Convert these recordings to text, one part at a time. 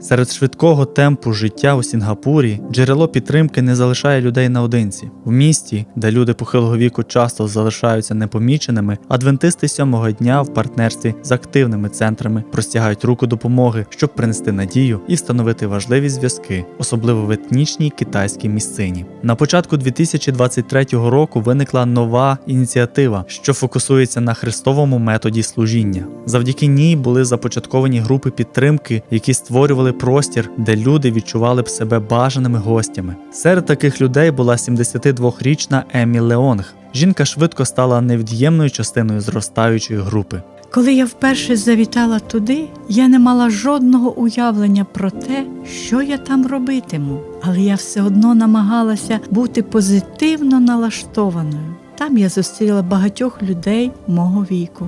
Серед швидкого темпу життя у Сінгапурі джерело підтримки не залишає людей наодинці. В місті, де люди похилого віку часто залишаються непоміченими, адвентисти сьомого дня в партнерстві з активними центрами простягають руку допомоги, щоб принести надію і встановити важливі зв'язки, особливо в етнічній китайській місцині. На початку 2023 року виникла нова ініціатива, що фокусується на христовому методі служіння. Завдяки ній були започатковані групи підтримки, які створювали простір, де люди відчували б себе бажаними гостями. Серед таких людей була 72-річна Емі Леонг. Жінка швидко стала невід'ємною частиною зростаючої групи. Коли я вперше завітала туди, я не мала жодного уявлення про те, що я там робитиму, але я все одно намагалася бути позитивно налаштованою. Там я зустріла багатьох людей мого віку.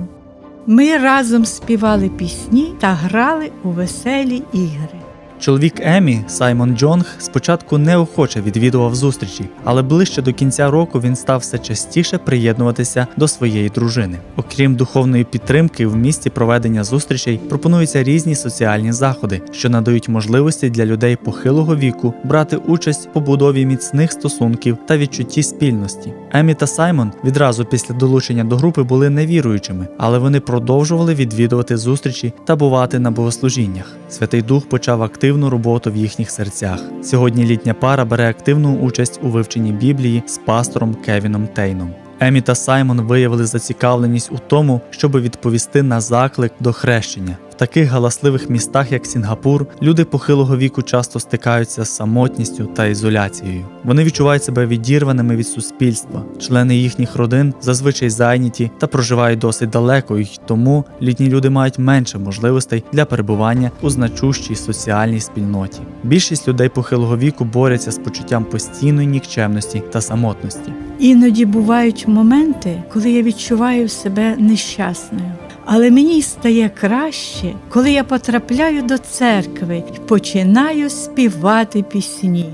Ми разом співали пісні та грали у веселі ігри. Чоловік Емі Саймон Джонг спочатку неохоче відвідував зустрічі, але ближче до кінця року він став все частіше приєднуватися до своєї дружини. Окрім духовної підтримки, в місті проведення зустрічей пропонуються різні соціальні заходи, що надають можливості для людей похилого віку брати участь в побудові міцних стосунків та відчутті спільності. Емі та Саймон відразу після долучення до групи були невіруючими, але вони продовжували відвідувати зустрічі та бувати на богослужіннях. Святий Дух почав активну роботу в їхніх серцях. Сьогодні літня пара бере активну участь у вивченні Біблії з пастором Кевіном Тейном. Емі та Саймон виявили зацікавленість у тому, щоб відповісти на заклик до хрещення. Таких галасливих містах, як Сінгапур, люди похилого віку часто стикаються з самотністю та ізоляцією. Вони відчувають себе відірваними від суспільства. Члени їхніх родин зазвичай зайняті та проживають досить далеко, і тому літні люди мають менше можливостей для перебування у значущій соціальній спільноті. Більшість людей похилого віку борються з почуттям постійної нікчемності та самотності. Іноді бувають моменти, коли я відчуваю себе нещасною. Але мені стає краще, коли я потрапляю до церкви і починаю співати пісні.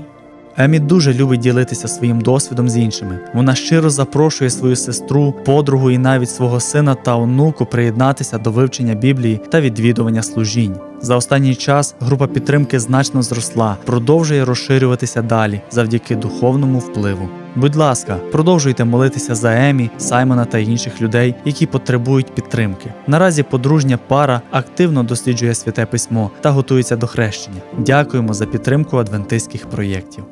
Емі дуже любить ділитися своїм досвідом з іншими. Вона щиро запрошує свою сестру, подругу і навіть свого сина та онуку приєднатися до вивчення Біблії та відвідування служінь. За останній час група підтримки значно зросла, продовжує розширюватися далі завдяки духовному впливу. Будь ласка, продовжуйте молитися за Емі, Саймона та інших людей, які потребують підтримки. Наразі подружня пара активно досліджує святе письмо та готується до хрещення. Дякуємо за підтримку адвентистських проєктів.